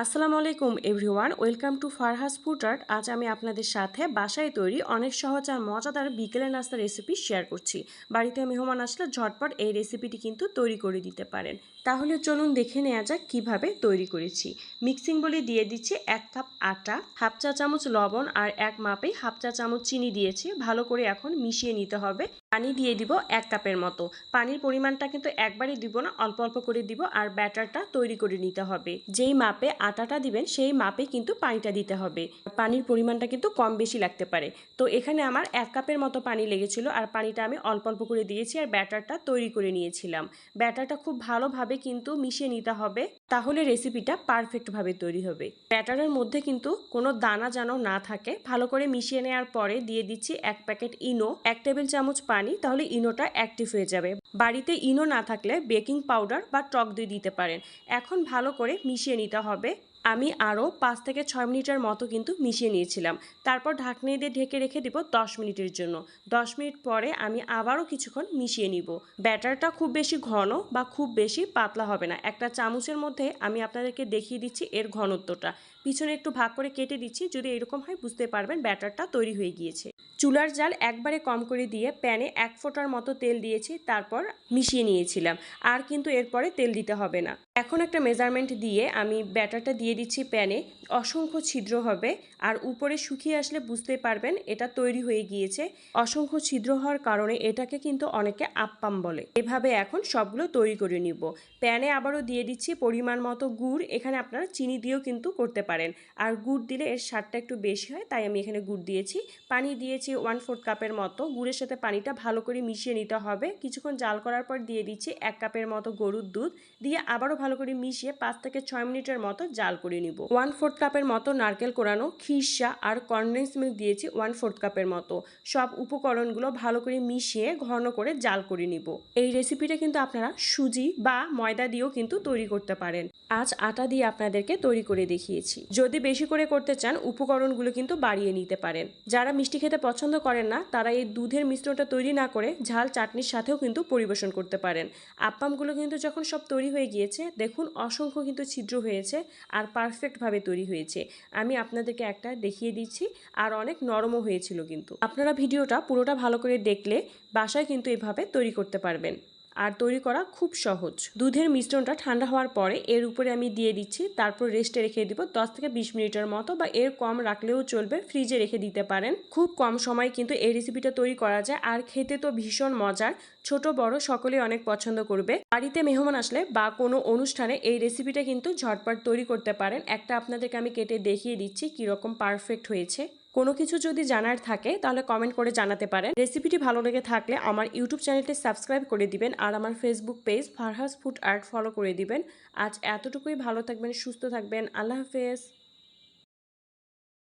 আসসালামু আলাইকুম everyone, welcome to Farha's food art. আজ আমি আপনাদের সাথে বাসায় তৈরি অনেক সহজ আর মজাদার বিকেলের নাস্তা রেসিপি শেয়ার করছি। বাড়িতে মেহমান আসলে ঝটপট এই রেসিপিটি কিন্তু তৈরি করে দিতে পারেন। তাহলে চলুন দেখে নেওয়া যাক কীভাবে তৈরি করেছি। মিক্সিং বলে দিয়ে দিচ্ছি এক কাপ আটা, হাফ চা চামচ লবণ আর এক মাপে হাফ চা চামচ চিনি দিয়েছি। ভালো করে এখন মিশিয়ে নিতে হবে। পানি দিয়ে দিব এক কাপের মতো। পানির পরিমাণটা কিন্তু একবারই দিব না, অল্প অল্প করে দিব আর ব্যাটারটা তৈরি করে নিতে হবে। যেই মাপে আটাটা দিবেন, সেই মাপে কিন্তু পানিটা দিতে হবে। পানির পরিমাণটা কিন্তু কম বেশি লাগতে পারে। তো এখানে আমার এক কাপের মতো পানি লেগেছিল আর পানিটা আমি অল্প অল্প করে দিয়েছি আর ব্যাটারটা তৈরি করে নিয়েছিলাম। ব্যাটারটা খুব ভালোভাবে কিন্তু মিশিয়ে নিতে হবে, তাহলে রেসিপিটা পারফেক্টভাবে তৈরি হবে। ব্যাটারের মধ্যে কিন্তু কোনো দানা যেন না থাকে, ভালো করে মিশিয়ে নেওয়ার পরে দিয়ে দিচ্ছি এক প্যাকেট ইনো, এক টেবিল চামচ পানি তাহলে ইনোটা অ্যাক্টিভ হয়ে যাবে। বাড়িতে ইনো না থাকলে বেকিং পাউডার বা টক দই দিতে পারেন। এখন ভালো করে মিশিয়ে নিতে হবে। আমি আরও পাঁচ থেকে ছয় মিনিটের মতো কিন্তু মিশিয়ে নিয়েছিলাম। তারপর ঢাকনি দিয়ে ঢেকে রেখে দিব দশ মিনিটের জন্য। দশ মিনিট পরে আমি আবারও কিছুক্ষণ মিশিয়ে নিব। ব্যাটারটা খুব বেশি ঘন বা খুব বেশি পাতলা হবে না। একটা চামচের মধ্যে আমি আপনাদেরকে দেখিয়ে দিচ্ছি এর ঘনত্বটা। পিছনে একটু ভাগ করে কেটে দিচ্ছি। যদি এরকম হয় বুঝতে পারবেন ব্যাটারটা তৈরি হয়ে গিয়েছে। চুলার জাল একবারে কম করে দিয়ে প্যানে এক ফোঁটার মতো তেল দিয়েছি, তারপর মিশিয়ে নিয়েছিলাম। আর কিন্তু এরপরে তেল দিতে হবে না। এখন একটা মেজারমেন্ট দিয়ে আমি ব্যাটারটা দিয়ে দিচ্ছি প্যানে, অসংখ্য ছিদ্র হবে আর উপরে শুকিয়ে আসলে বুঝতে পারবেন এটা তৈরি হয়ে গিয়েছে। অসংখ্য ছিদ্র হওয়ার কারণে এটাকে কিন্তু অনেকে আপ্পাম বলে। এভাবে এখন সবগুলো তৈরি করে নিব। প্যানে আবারও দিয়ে দিচ্ছি পরিমাণ মতো গুড়, এখানে আপনারা চিনি দিয়েও কিন্তু করতে পারেন। আর গুড় দিলে এর স্বাদটা একটু বেশি হয়, তাই আমি এখানে গুড় দিয়েছি। পানি দিয়েছি ওয়ান ফোর্থ কাপের মতো। গুড়ের সাথে পানিটা ভালো করে মিশিয়ে নিতে হবে। কিছুক্ষণ জাল করার পর দিয়ে দিচ্ছি এক কাপের মতো গরুর দুধ। দিয়ে আবারও ভালো করে মিশিয়ে পাঁচ থেকে ছয় মিনিটের মতো জাল করে নিব। ওয়ান ফোর্থ কাপের মতো নারকেল কোরানো খিরসা আর কনডেন্স মিল্ক দিয়েছি ওয়ান ফোর্থ কাপের মতো। সব উপকরণগুলো ভালো করে মিশিয়ে ঘন করে জাল করে নিব। এই রেসিপিটা কিন্তু আপনারা সুজি বা ময়দা দিয়েও কিন্তু তৈরি করতে পারেন। আজ আটা দিয়ে আপনাদেরকে তৈরি করে দেখিয়েছি। যদি বেশি করে করতে চান, উপকরণগুলো কিন্তু বাড়িয়ে নিতে পারেন। যারা মিষ্টি খেতে পছন্দ করেন না, তারা এই দুধের মিশ্রণটা তৈরি না করে ঝাল চাটনির সাথেও কিন্তু পরিবেশন করতে পারেন। আপ্পামগুলো কিন্তু যখন সব তৈরি হয়ে গিয়েছে দেখুন, অসংখ্য কিন্তু ছিদ্র হয়েছে আর পারফেক্টভাবে তৈরি হয়েছে। আমি আপনাদেরকে একটা দেখিয়ে দিচ্ছি আর অনেক নরমও হয়েছিল কিন্তু। আপনারা ভিডিওটা পুরোটা ভালো করে দেখলে বাসায় কিন্তু এভাবে তৈরি করতে পারবেন। আর তৈরি করা খুব সহজ। দুধের মিশ্রণটা ঠান্ডা হওয়ার পরে এর উপরে আমি দিয়ে দিচ্ছি, তারপর রেস্টে রেখে দিব দশ থেকে বিশ মিনিটের মতো বা এর কম রাখলেও চলবে ফ্রিজে রেখে দিতে পারেন। খুব কম সময় কিন্তু এই রেসিপিটা তৈরি করা যায় আর খেতে তো ভীষণ মজার, ছোট বড় সকলেই অনেক পছন্দ করবে। বাড়িতে মেহমান আসলে বা কোনো অনুষ্ঠানে এই রেসিপিটা কিন্তু ঝটপট তৈরি করতে পারেন। একটা আপনাদেরকে আমি কেটে দেখিয়ে দিচ্ছি কীরকম পারফেক্ট হয়েছে। কোনো কিছু যদি জানার থাকে, তাহলে কমেন্ট করে জানাতে পারেন। রেসিপিটি ভালো লেগে থাকলে আমার ইউটিউব চ্যানেলটি সাবস্ক্রাইব করে দিবেন আর আমার Facebook page Farha's food art follow করে দিবেন। আজ এতটুকুই, ভালো থাকবেন, সুস্থ থাকবেন। আল্লাহ হাফেজ।